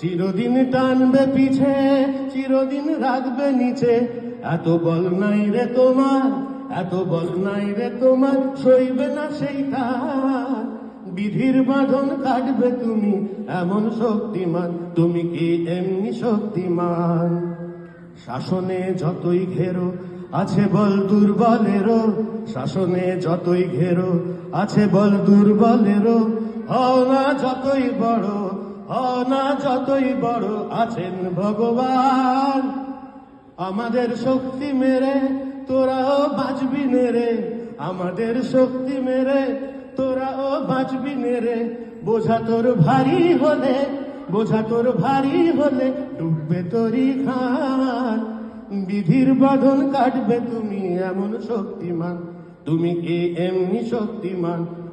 চিরদিন টানবে পিছে, চিরদিন রাখবে নিচে। এত বল নাই রে তোমার, এত বল নাই রে তোমার, সইবে না সেই তার। বিধির বাঁধন কাটবে তুমি, এমন শক্তিমান। তুমি কি এমনি শক্তিমান? শাসনে যতই ঘেরো, আছে বল দুর্বলেরও। শাসনে যতই ঘেরো, আছে বল দুর্বলেরও। হও না যতই বড় না যতই বড় আছেন ভগবান। আমাদের শক্তি মেরে তোরাও বাঁচবি নেরে আমাদের শক্তি মেরে তোরাও বাঁচবি নেরে বোঝা তোর ভারী হলে, বোঝা তোর ভারী হলে ডুববে তোরই খান বিধির বাঁধন কাটবে তুমি এমন শক্তিমান, তুমি কি এমনি শক্তিমান।